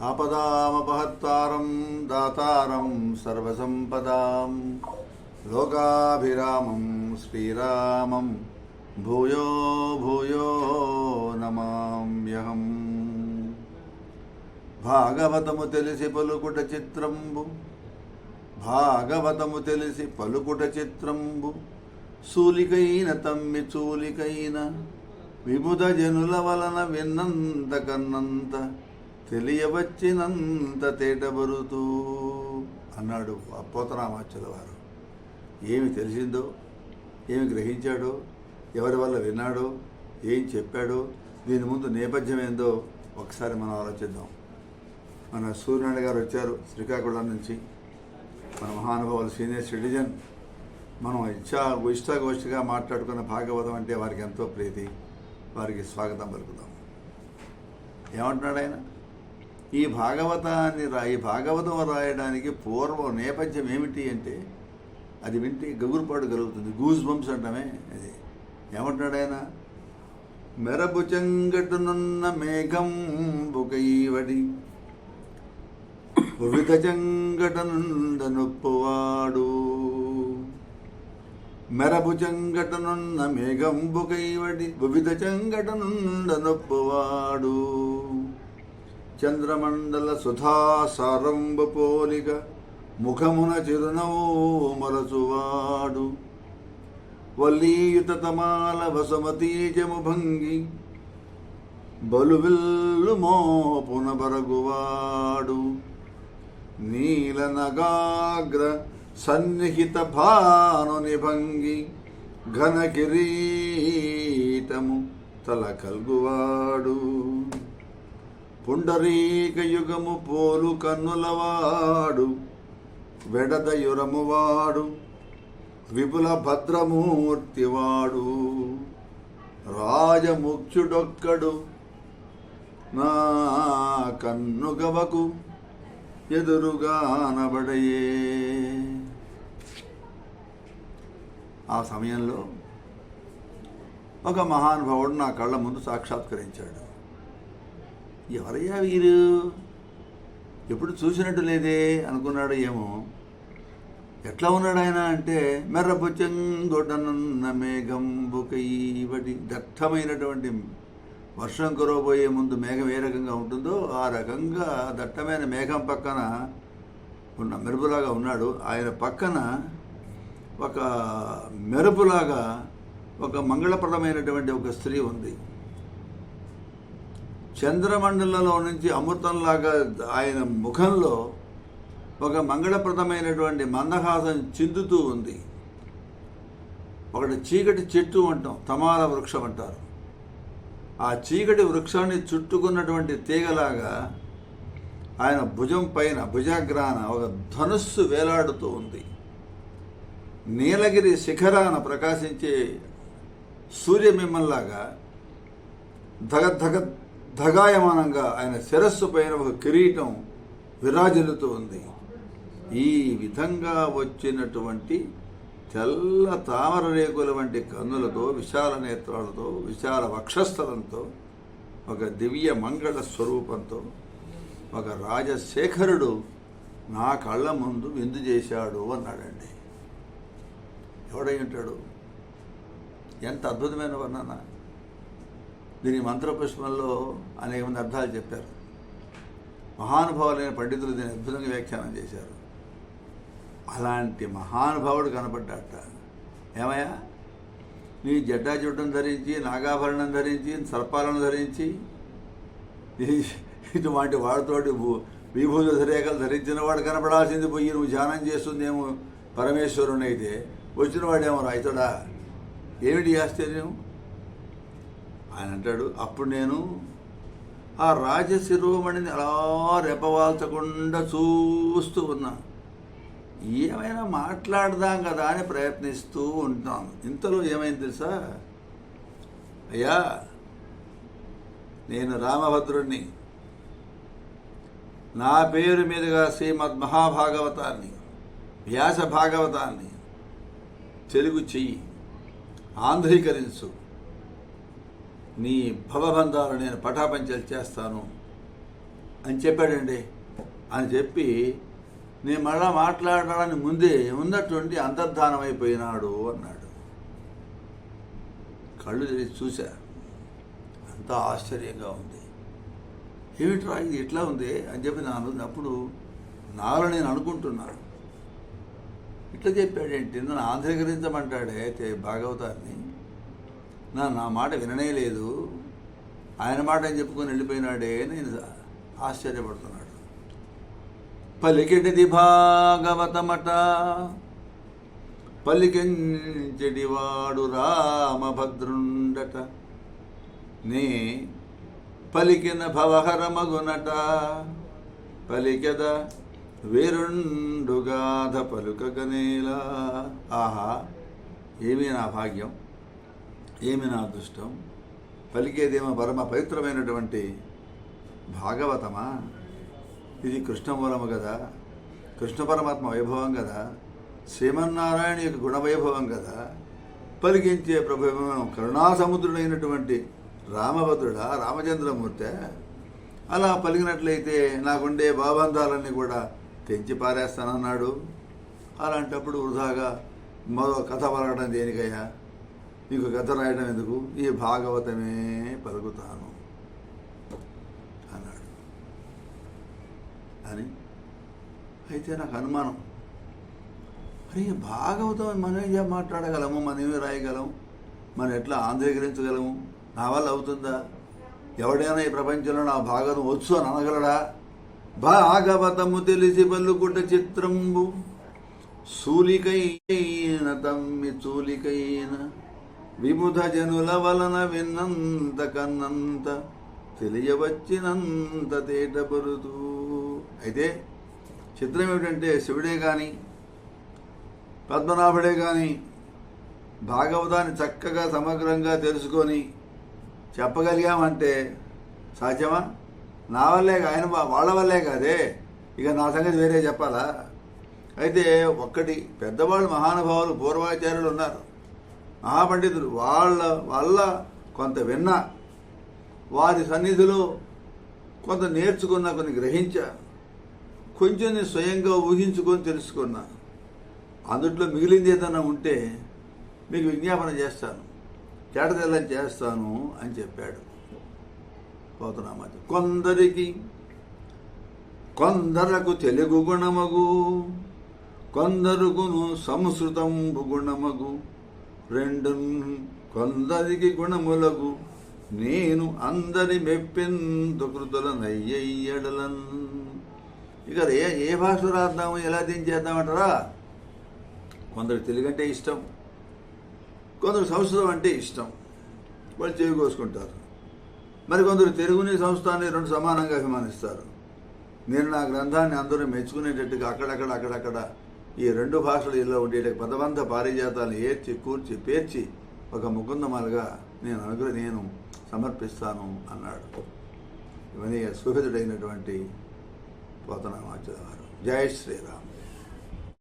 ఆపదామపహత్తారం దాతారం సర్వసంపదాం లోకాభిరామం శ్రీరామం భూయో భూయో నమామ్యహం భాగవతము తెలిసి పలుకుట చిత్రంబు భాగవతము తెలిసి పలుకుట చిత్రంబు సూలికైన తమ్మి చూలికైన విబుధ జనుల వలన విన్నంత కన్నంత తెలియవచ్చినంత తేటబరుతూ అన్నాడు అపోతరామాచుల వారు. ఏమి తెలిసిందో ఏమి గ్రహించాడో ఎవరి వల్ల విన్నాడో ఏం చెప్పాడో దీని ముందు నేపథ్యం ఏందో ఒకసారి మనం ఆలోచిద్దాం. మన సూర్యనారాయణ గారు వచ్చారు శ్రీకాకుళం నుంచి. మన మహానుభావులు సీనియర్ సిటిజన్. మనం ఇచ్చా ఇష్టాగోష్ఠిగా మాట్లాడుకున్న భాగవతం అంటే వారికి ఎంతో ప్రీతి. వారికి స్వాగతం పలుకుదాం. ఏమంటున్నాడు ఆయన? ఈ భాగవతాన్ని రా ఈ భాగవతం రాయడానికి పూర్వం నేపథ్యం ఏమిటి అంటే అది వింటే గగురుపాటు కలుగుతుంది. గూస్ బంప్స్ అంటామే అది. ఏమంటున్నాడు ఆయన? మెరపు చెంగటునున్న మేఘం బుకైవడి వివిధ చెంగటనుండ నొప్పువాడు. మెరపు చెంగటనున్న మేఘంబు కైవడి వివిధ చెంగటనుండ నొప్పువాడు. చంద్రమండల సుధాసారంబు పోలిక ముఖమున చిరునవ్వు మరచువాడు వల్లీయుత తమాల వసమతీజము భంగి బలువిల్లు మోపున బరగువాడు సన్నిహిత భానుని భంగి ఘన కిరీటము తల కల్గువాడు పుండరీక యుగము పోలు కన్నులవాడు వెడదయురమువాడు విపుల భద్రమూర్తివాడు రాజముఖ్యుడొక్కడు నా కన్నుగవకు ఎదురుగానబడయే. ఆ సమయంలో ఒక మహానుభావుడు నా కళ్ళ ముందు సాక్షాత్కరించాడు. ఎవరయ్యా వీరు? ఎప్పుడు చూసినట్టు లేదే అనుకున్నాడు ఏమో. ఎట్లా ఉన్నాడు ఆయన అంటే మెర్రపుచ్చంగొడనున్న మేఘం బుకైవడి దట్టమైనటువంటి వర్షం కురవబోయే ముందు మేఘం ఏ రకంగా ఉంటుందో ఆ రకంగా దట్టమైన మేఘం పక్కన ఉన్న మెరుపులాగా ఉన్నాడు. ఆయన పక్కన ఒక మెరుపులాగా ఒక మంగళప్రదమైనటువంటి ఒక స్త్రీ ఉంది. చంద్రమండలంలో నుంచి అమృతంలాగా ఆయన ముఖంలో ఒక మంగళప్రదమైనటువంటి మందహాసం చిందుతూ ఉంది. ఒకటి చీకటి చెట్టు అంటాం తమాల వృక్షం అంటారు. ఆ చీకటి వృక్షాన్ని చుట్టుకున్నటువంటి తీగలాగా ఆయన భుజం పైన భుజాగ్రాన ఒక ధనుస్సు వేలాడుతూ ఉంది. నీలగిరి శిఖరాన ప్రకాశించే సూర్యమిమ్మల్లాగా ధగ ధగ ధగాయమానంగా ఆయన శిరస్సు పైన ఒక కిరీటం విరాజిల్లుతూ ఉంది. ఈ విధంగా వచ్చినటువంటి తెల్ల తామర రేకుల వంటి కన్నులతో విశాల నేత్రాలతో విశాల వక్షస్థలంతో ఒక దివ్య మంగళ స్వరూపంతో ఒక రాజశేఖరుడు నా కళ్ళ ముందు విందు చేశాడు అన్నాడండి. ఎవడై ఉంటాడు? ఎంత అద్భుతమైన వర్ణన. దీని మంత్రపుష్పంలో అనేక మంది అర్థాలు చెప్పారు. మహానుభావులైన పండితులు దీన్ని అద్భుతంగా వ్యాఖ్యానం చేశారు. అలాంటి మహానుభావుడు కనపడ్డాట. ఏమయ్యా? నీ జడ్డా చుట్టం ధరించి నాగాభరణం ధరించి సర్పాలను ధరించి ఇటువంటి వాడితోటి భూ- విభూతి రేఖలు ధరించిన వాడు కనపడాల్సింది పోయి నువ్వు ధ్యానం చేస్తుందేమో పరమేశ్వరుని అయితే వచ్చిన వాడేమో రాయితడా? ఏమిటి ఆశ్చర్యం? ఆయన అంటాడు అప్పుడు నేను ఆ రాజశిరోమణిని అలా రెపవాల్చకుండా చూస్తూ ఉన్నా. ఏమైనా మాట్లాడదాం కదా అని ప్రయత్నిస్తూ ఉంటాను. ఇంతలో ఏమైంది తెలుసా? అయ్యా నేను రామభద్రుణ్ణి నా పేరు మీదుగా శ్రీమద్ మహాభాగవతాన్ని వ్యాస భాగవతాన్ని తెలుగు చెయ్యి ఆంధ్రీకరించు. నీ భవబంధాలు నేను పటాపంచలు చేస్తాను అని చెప్పాడండి. అని చెప్పి నేను మళ్ళా మాట్లాడడానికి ముందే ఉన్నటువంటి అంతర్ధానం అయిపోయినాడు అన్నాడు. కళ్ళు తెరిచి చూశా. అంతా ఆశ్చర్యంగా ఉంది. ఏమిట్రా ఇది? ఇట్లా ఉంది? అని చెప్పి నేను అప్పుడు నాలో నేను అనుకుంటున్నాను ఇట్లా చెప్పాడేంటి నన్ను ఆంధ్రీకరించమంటాడే తే- భాగవతాన్ని. నా నా మాట విననే లేదు. ఆయన మాట అని చెప్పుకొని వెళ్ళిపోయినాడే నేను ఆశ్చర్యపడుతున్నాడు. పలికెటిది భాగవతమట పలికెంచెడివాడు రామభద్రుండట. నే పలికిన భవహరమగునట పలికెద వేరుండుగాధ పలుకగనేలా. ఆహా ఏమీ నా భాగ్యం? ఏమి నా అదృష్టం? పలికేదేమో పరమ పవిత్రమైనటువంటి భాగవతమా? ఇది కృష్ణమూలము కదా కృష్ణ పరమాత్మ వైభవం కదా శ్రీమన్నారాయణ యొక్క గుణవైభవం కదా పలికించే ప్రభుత్వం కరుణాసముద్రుడైనటువంటి రామభద్రుడా రామచంద్రమూర్తి? అలా పలికినట్లయితే నాకుండే భాబంధాలన్నీ కూడా తెంచి పారేస్తానన్నాడు. అలాంటప్పుడు వృధాగా మరో కథ పలకడం దేనికయ్యా? నీకు కథ రాయడం ఎందుకు ఈ భాగవతమే పలుకుతాను అన్నాడు. అని అయితే నాకు అనుమానం. అరే భాగవతం మనం ఏం మాట్లాడగలము? మనం ఏమి రాయగలము? మనం ఎట్లా ఆంధ్రీకరించగలము? నా వల్ల అవుతుందా? ఎవడైనా ఈ ప్రపంచంలో నా భాగవతం వచ్చు అని అనగలడా? భాగవతము తెలిసి పల్లుకుంట చిత్రంబు. సూలికైన తమ్మి చూలికైన విబుధ జనుల వలన విన్నంత కన్నంత తెలియవచ్చినంత తేటపరుతూ అయితే చిత్రం ఏమిటంటే శివుడే కానీ పద్మనాభుడే కానీ భాగవతాన్ని చక్కగా సమగ్రంగా తెలుసుకొని చెప్పగలిగామంటే సాధ్యమా? నా వల్లే ఆయన వాళ్ళ వల్లే కాదే? ఇక నా సంగతి వేరే చెప్పాలా? అయితే ఒక్కటి పెద్దవాళ్ళు మహానుభావులు పూర్వాచార్యులు ఉన్నారు. మహాపండితులు వాళ్ళ వల్ల కొంత విన్నా వారి సన్నిధిలో కొంత నేర్చుకున్నా కొన్ని గ్రహించా కొంచెం నేను స్వయంగా ఊహించుకొని తెలుసుకున్నా. అందుట్లో మిగిలింది ఏదైనా ఉంటే మీకు విజ్ఞాపన చేస్తాను. కేటతెల్లని చేస్తాను అని చెప్పాడు. పోతున్నామది కొందరికి కొందరకు తెలుగు గుణమగు కొందరుకును సంస్కృతం గుణమగు రెండు కొందరికి గుణములకు నేను అందరి మెప్పెందు కృతుల నయ్యయ్యడలన్ ఇక ఏ ఏ భాష రాద్దాము ఎలా దించేద్దామంటారా కొందరు తెలుగు అంటే ఇష్టం కొందరు సంస్కృతం అంటే ఇష్టం. వాళ్ళు చెవి కోసుకుంటారు. మరి కొందరు తెలుగుని సంస్థాన్ని రెండు సమానంగా అభిమానిస్తారు. నేను నా గ్రంథాన్ని అందరూ మెచ్చుకునేటట్టుగా అక్కడక్కడ అక్కడక్కడ ఈ రెండు భాషలు ఇలా ఉండేట పదబంధ పారిజాతాలను ఏర్చి కూర్చి పేర్చి ఒక ముకుందమాలుగా నేను అనుగ్రహ నేను సమర్పిస్తాను అన్నాడు. ఇవన్నీ సుభితుడైనటువంటి పోతనామాచార్య వారు జై శ్రీరామ్.